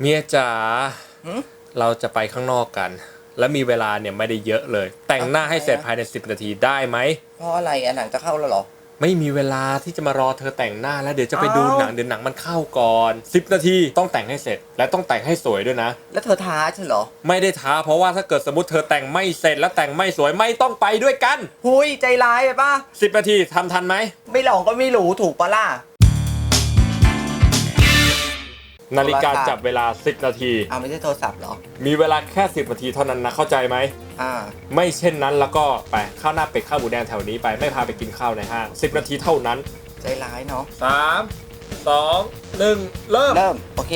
เมียจ๋าหึเราจะไปข้างนอกกัน และมีเวลาเนี่ยไม่ได้เยอะเลย แต่งหน้าให้เสร็จภายใน10นาทีได้ไหมเพราะอะไรอะหนังจะเข้าแล้วเหรอ ไม่มีเวลาที่จะมารอเธอแต่งหน้าแล้วเดี๋ยวจะไปดูอ้าวหนังเดี๋ยวหนังมันเข้าก่อน10นาทีต้องแต่งให้เสร็จ และต้องแต่งให้สวยด้วยนะ แล้วเธอท้าใช่เหรอ ไม่ได้ท้าเพราะว่าถ้าเกิดสมมติเธอแต่งไม่เสร็จและแต่งไม่สวยไม่ต้องไปด้วยกันหุยใจร้ายไปป่ะ10นาทีทำทันไหมไม่ลองก็ไม่รู้ถูกปะล่ะ นาฬิกาโทรศัพท์จับเวลา 10 นาทีเอาไม่ใช่โทรศัพท์เหรอ มีเวลาแค่ 10 นาทีเท่านั้นนะเข้าใจไหม อ่า ไม่เช่นนั้นแล้วก็ไปข้าวหน้าเป็ดข้าวหมูแดงแถวนี้ไปไม่พาไปกินข้าวในห้าง10 นาทีเท่านั้น ใจร้ายเนาะ 3 2 1 เริ่มเริ่ม โอเค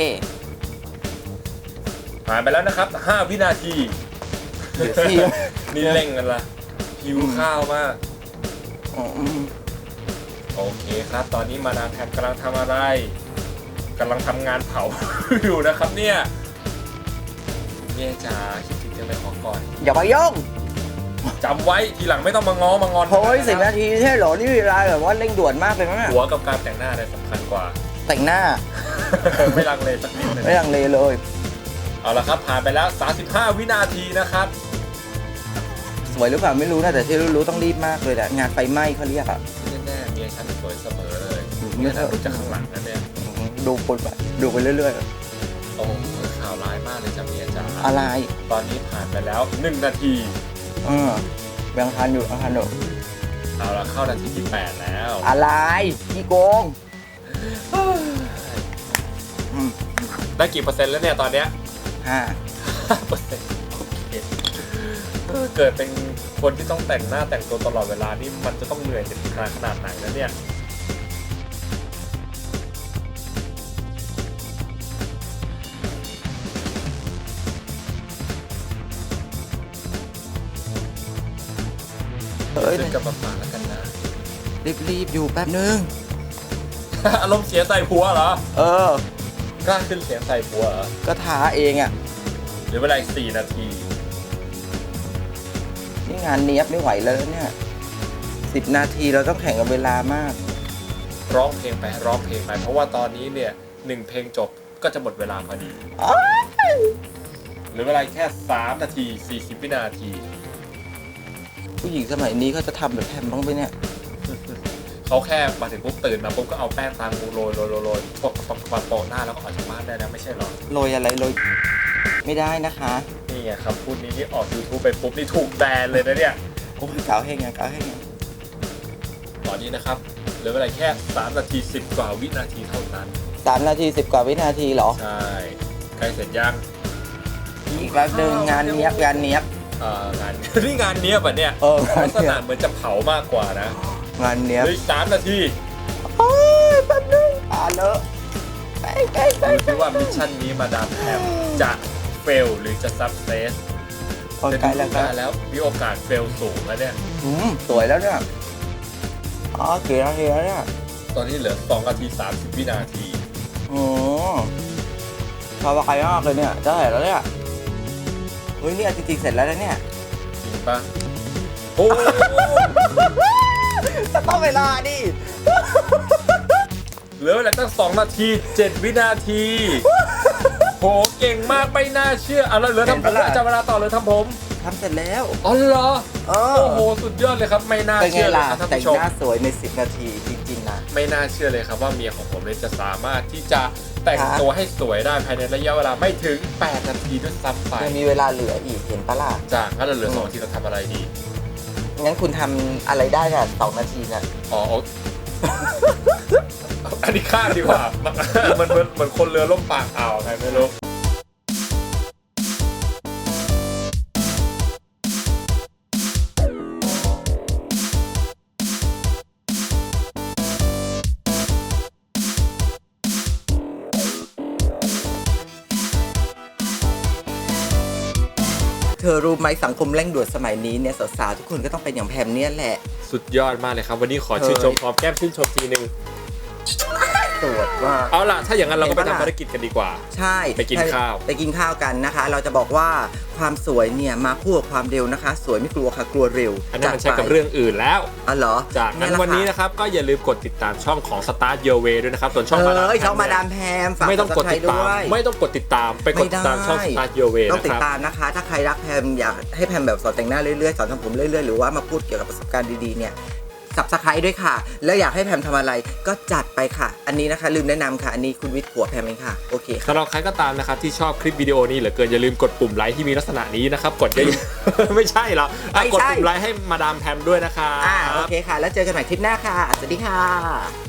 ผ่านไปแล้วนะครับ 5 วินาที เดี๋ยวสิ นี่เร่งกันละหิวข้าวมากอืมอืมโอเคครับ ตอนนี้มาดามแพมกำลังทำอะไร กำลังทำงานเผา อยู่นะครับเนี่ยเนี่ยจ๋าคิดถึงจังเลยขอก่อนอย่าไปยุ่งจำไว้ทีหลังไม่ต้องมาง้อมางอนโอ้ยสิบนาทีใช่เหรอ นี่เวลาแบบว่าเร่งด่วนมากเลยมั้งอะหัวกับการแต่งหน้าอะไรสำคัญกว่า แต่งหน้า ไม่ลังเลสักนิดเลยไม่ลังเลเลย เอาละครับผ่านไปแล้ว 35 วินาทีนะครับ สวยหรือเปล่าไม่รู้นะแต่ที่รู้ๆต้องรีบมากเลยแหละงานไฟไหม้เขาเรียกอะแน่ๆเมียฉันสวยเสมอเลยอืมเนี่ยถ้าดูจากข้างหลังนั่นเนี่ย ดูคนไปดูไปเรื่อยโอ้โหข่าวร้ายมากเลยจ้ะเมียจ๋าๆ อะไรตอนนี้ผ่านไปแล้ว1นาทีเออยังทันอยู่ยังทันอยู่เอาละเข้านาทีที่8แล้วอะไรพี่โกงอืมได้กี่เปอร์เซ็นต์แล้วเนี่ยตอนเนี้ย ห้าเปอร์เซ็นต์โอเคเออเกิดเป็นคนที่ต้องแต่งหน้าแต่งตัวตลอดเวลานี่มันจะต้องเหนื่อยขนาดขนาดไหนนะเนี่ย เอ้ยขึ้นกับปากแล้วกันนะรีบๆอยู่แป๊บนึง อารมณ์เสียใส่ผัวเหรอ เออ กล้าขึ้นเสียงใส่ผัวเหรอก็ท้าเองอะเหรือเวลาอีกสี่นาทีนี่งานเนี้ยบไม่ไหวแล้วเนี่ยสิบนาทีเราต้องแข่งกับเวลามาก ร้องเพลงไปร้องเพลงไป เพราะว่าตอนนี้เนี่ยหนึ่งเพลงจบก็จะหมดเวลาพอดีเหรือเวลาแค่ 3 นาที 40 วินาที ผู้หญิงสมัยนี้เขาจะทำแบบแพมบ้างไหมเนี่ย เขาแค่มาถึงปุ๊บตื่นมาปุ๊บก็เอาแป้งตามงูโรยโรยโรยโรยปกปกปกโปะหน้าแล้วก็ออกจากบ้านได้แล้วไม่ใช่เหรอ โรยอะไรโรยไม่ได้นะคะนี่ไงครับพูดนี้นี่ออก YouTube ไปปุ๊บนี่ถูกแบนเลยนะเนี่ย โอ้ยกาวแห้งไงกาวแห้งไงตอนนี้นะครับเหลือเวลาแค่ 3 นาที 10 กว่าวินาทีเท่านั้น สามนาทีสิบกว่าวินาทีเหรอใช่ ใกล้เสร็จยัง อีกแป๊บนึงงานเนี้ยบงานเนี้ยบ เอ่องาน นี่งานเนี้ยป่ะเนี่ยเอองานลักษเนี้ยณะบเหมือนจะเผามากกว่านะงานเนี้ยบเหลืออีกสามนาทีโอ้ยแป๊บนึงอ่าเลอะไปไปไปดูสิว่ามิชชั่นนี้มาดามแพมจะเฟลหรือจะซับเซสโอ้ยแต่ใกล้ดูแล้วครักาบรแล้วมีโอกาสเฟลสูงแล้วเนี่ย อืมสวยแล้วเนี่ยอ๋อเกี่นาทีแล้วเนี่ยตอนนี้เหลือ2นาที30วินาที โอ้ชอบใครมากเลยเนี่ยจะเสร็จแล้วเนี่ย เฮ้ยเนี่ยจริงๆเสร็จแล้วนะเนี่ยจริงปะโอ้จะต้องเวลาดิ เหลือเวลาตั้ง2นาที7วินาที โหเก่งมากไม่น่าเชื่อเอาแล้วเหลือทำผมจะเวลาต่อเลยทำผมทำเสร็จแล้ว อ๋อเหรอเอโอ้โหสุดยอดเลยครับไม่น่าเป็นไงเชื่อเลยล่ะครับท่านแต่งผู้ชม หน้าสวยใน 10 นาทีจริงๆนะ ไม่น่าเชื่อเลยครับว่าเมียของผมเนี่ยจะสามารถที่จะแต่งครับตัวให้สวยได้ภายในระยะเวลาไม่ถึง 8 นาทีด้วยซ้ำไปยังมีเวลาเหลืออีกเห็นปะล่ะจากงั้นเราเหลือสองนาทีเราทำอะไรดี งั้นคุณทำอะไรได้อะสองนาทีน่ะ อ๋อเอา อันนี้ข้ามดีกว่า มันเหมือนเหมือนคนเรือล่มปากอ่าวไงไม่รู้ เธอรู้ไหมสังคมเร่งด่วนสมัยนี้เนี่ยสาวๆทุกคนก็ต้องเป็นอย่างแพมเนี่ยแหละ สุดยอดมากเลยครับ วันนี้ขอเฮ้ยชื่นชมพร้อมแก้มชื่นชมทีหนึ่ง ตรวจว่า เอาล่ะ ถ้าอย่างนั้นเราก็ไปเห็นปะล่ะทำภารกิจกันดีกว่า ใช่ไปกินข้าว ไปกินข้าวกันนะคะ เราจะบอกว่าความสวยเนี่ยมาคู่กับความเร็วนะคะ สวยไม่กลัวค่ะกลัวเร็วอันนั้นมันใช้จัดกับไปเรื่องอื่นแล้วอ๋อเหรอจากนั้นเยแหละวันนี้ค่ะนะครับ ก็อย่าลืมกดติดตามช่องของ Start Your Way ด้วยนะครับส่วนช่องมาดามเอ้ยช่องแพมาดามเนี่ยแพมฝากไม่ต้องกดติดตามด้วยไม่ต้องกดติดตามไปกดติดตามช่องไม่ได้ Start Your Way ต้องนะติคดรับตามนะคะ ถ้าใครรักแพมอยากให้แพมแบบสอนแต่งหน้าเรื่อยๆสอนทำผมเรื่อยๆหรือว่ามาพูดเกี่ยวกับประสบการณ์ดีๆเนี่ย สับสไครด้วยค่ะ แล้วอยากให้แพมทำอะไรก็จัดไปค่ะ อันนี้นะคะ ลืมแนะนำค่ะ อันนี้คุณวิทย์ผัวแพมเองค่ะ โอเคค่ะ สำหรับใครก็ตามนะครับที่ชอบคลิปวิดีโอนี้เหลือเกินอย่าลืมกดปุ่มไลค์ที่มีลักษณะนี้นะครับกดเยอะๆ ไม่ใช่หรออะไม่กดใช่ปุ่มไลค์ให้มาดามแพมด้วยนะครับอ่าโอเคค่ะ แล้วเจอกันใหม่คลิปหน้าค่ะ สวัสดีค่ะ